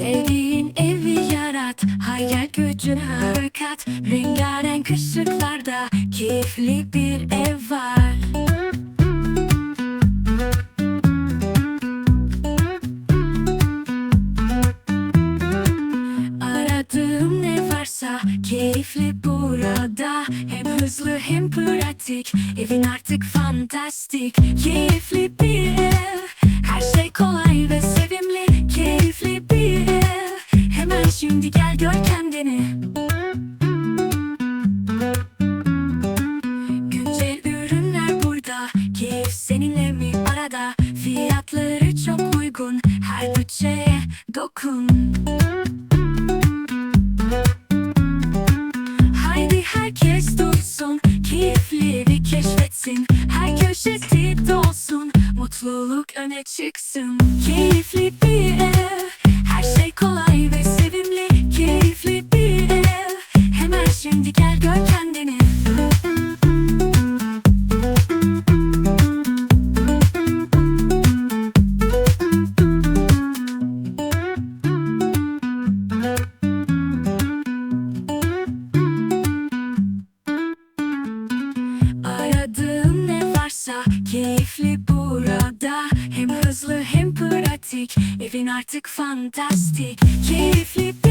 Sevdiğin evi yarat Hayal gücüne kat Rengarenk ışıklarda Keyifli bir ev var. Aradığım ne varsa keyifli burada. Hem hızlı hem pratik Evin artık fantastik. Keyifli bir ev şimdi gel gör kendini. Güncel ürünler burada. Keyif seninle mi arada? Fiyatları çok uygun. Her bütçeye dokun. Haydi herkes duysun. Keyifli bir keşfetsin. Her köşesi dolsun. Mutluluk öne çıksın. Keyifli bir ev Evin artık fantastik Keyifli